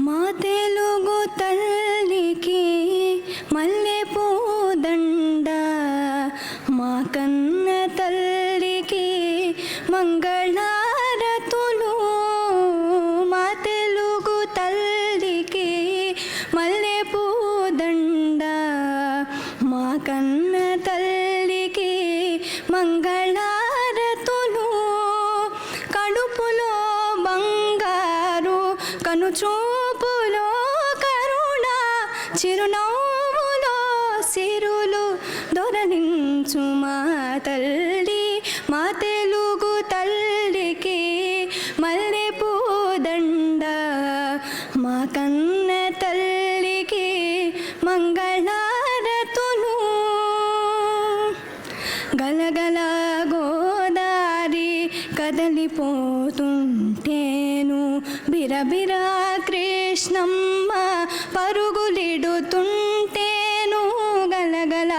మా తెలుగు తల్లికి మల్లె పూదండ మా కన్న తల్లికి మంగళారతులు మా తెలుగు తల్లికి మల్లె పూదండ మా కన్న తల్లికి మంగళారతులు. కడుపులో బంగారు కనుచూ చిరునవ్వులో సిరులు దొరలించు మా తల్లి మా తెలుగు తల్లికి మల్లె పూదండ మా కన్న తల్లికి మంగళారతును. గలగల గోదారి కదలిపోతుంటేను బిరబిరా క్రీ కృష్ణమ్మ పరుగులిడుతుంటేను గలగల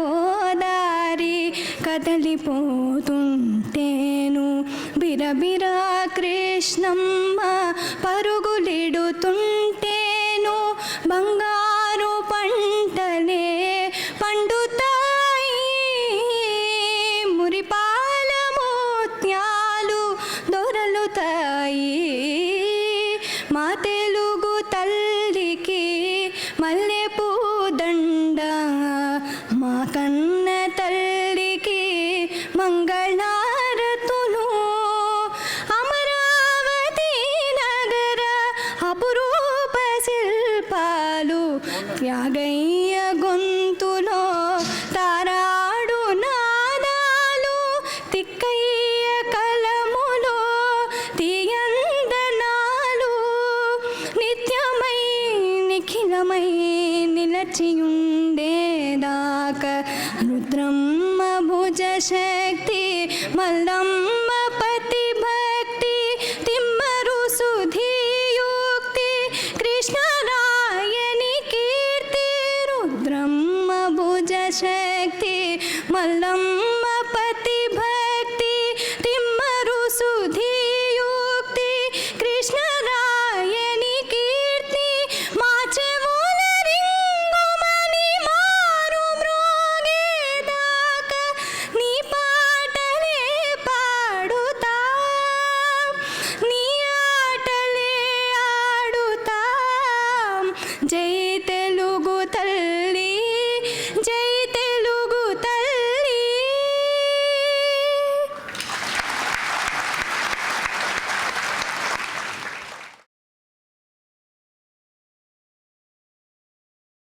గోదారి కదలిపోతుంటేను. బిరబిరా కృష్ణమ్మ పరుగులిడుతుంటేను బంగారు పంటలే పండుతాయి. మురిపాల ముత్యాలు దొరలుతాయి. మంగళారతులు అమరావతి నగర అపురూప శిల్పాలు త్యాగయ్య గొంతులో తారాడు నాదాలు తిక్కయ్య కలములో తీయందనాలు నిత్యమై నిఖిలమై నిలచియుండేదాక भुज शक्ति मल्लम्ब पति भक्ति तिम्मरु सुधी युक्ति कृष्णरायणि कीर्ति रुद्रम्ब भुज शक्ति मल्लम्ब day